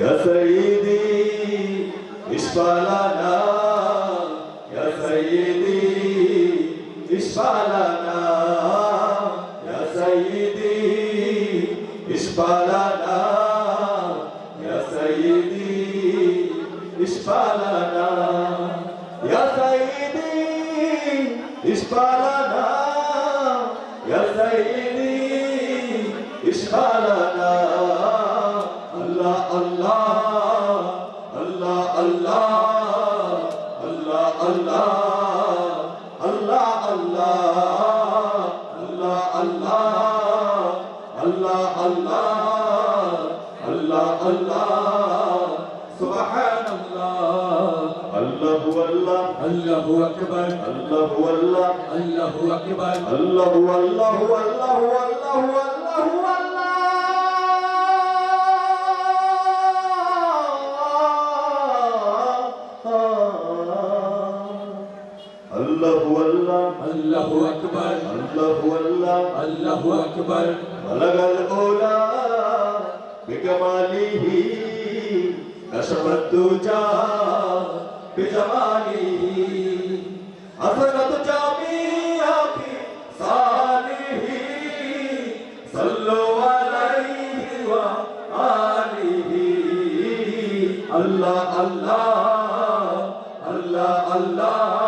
يا سيدي اشفع لنا يا سيدي اشفع لنا يا سيدي اشفع لنا يا سيدي اشفع لنا يا سيدي اشفع لنا يا سيدي الله أكبر الله والله الله أكبر الله والله والله والله اللہ اکبر اللہ اللہ اللہ اکبر. بلغ الاولا بکمالی کشفت دوجا بجمالی حسنت جامیہ فی صالحی صلو علیہ وآلہ اللہ اللہ اللہ اللہ.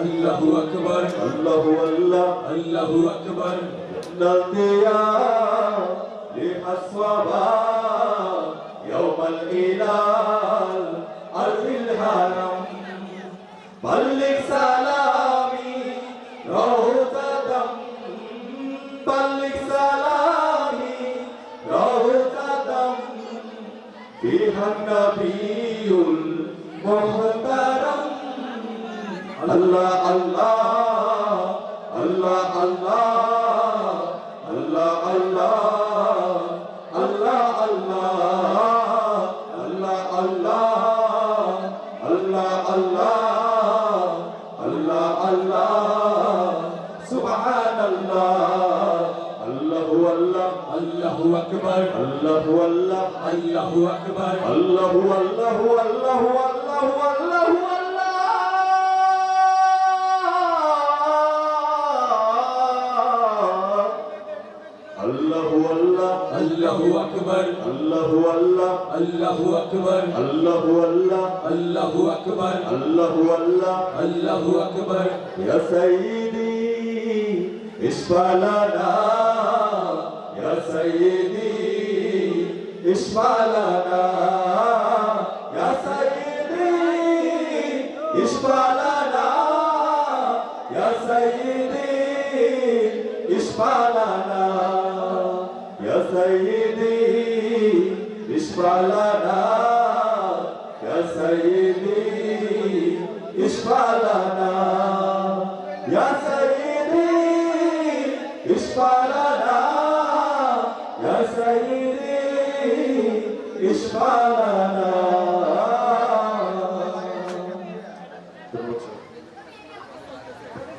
আল্লাহু আকবার আল্লাহু আল্লাহ আল্লাহু আকবার নাদিয়া لأصحابها يوم الإلال أرض الحرم بلغ سلامي روضة بلغ سلامي روضة فيها النبي المحترم الله الله الله الله الله الله الله أكبر الله الله الله أكبر الله الله، الله الله الله أكبر. الله والله الله أكبر. الله والله الله أكبر. الله والله الله أكبر. يا سيدي اشفع لنا يا سيدي اشفع لنا يا سيدي اشفع لنا يا سيدي اشفع لنا سيدي اشفع لنا يا سيدي اشفع لنا يا سيدي اشفع لنا يا سيدي اشفع لنا